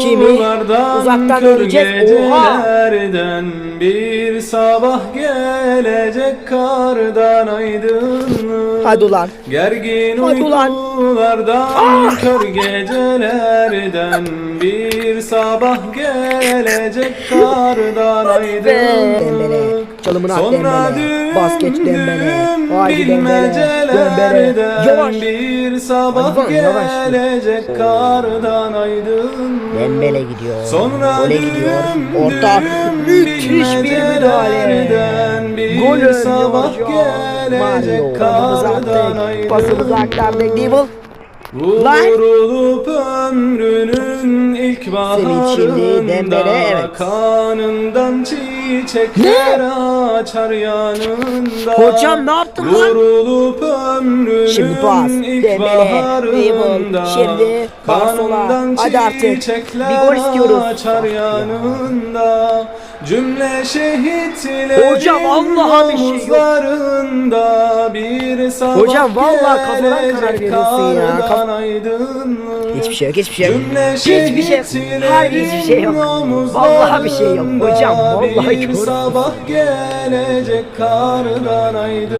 Kimi? Uzaktan göreceğiz. Oha! bir sabah gelecek kardan aydınlık. Hadi ulan. Gergin Hadi ulan. uykulardan kör gecelerden bir sabah gelecek kardan aydınlık. Sonra Dembele. Bas geç Dembele. Haydi bilmecelerden Dembele. Yavaş. bir sabah Hadi lan, yavaş. gelecek kardan aydınlık. Dembele gidiyor. Sonra Gole gidiyor. Orta. Müthiş bir müdahale. Gol sabah önlüyor. gelecek Mario. kardan attık. Pasımızı aktardık. Dibble. Vurulup şimdi, baharında evet. Kanından çiçekler açar yanında Hocam ne yaptın lan? Vurulup ömrünün Şimdi Dembele. baharında Dribble. Şimdi Barcelona. Kanından Hadi artık. çiçekler Bir gol istiyoruz. açar ya. yanında Cümle şehitlerin Hocam vallahi bir şey yok. bir Hocam vallahi kafadan karar veriyorsun ya. Kaf- aydınlık. Hiçbir şey yok, hiçbir şey yok. Hiçbir şey yok. Hayır, hiçbir şey yok. Vallahi bir şey yok. Hocam, vallahi kör. sabah gelecek kardan aydınlık.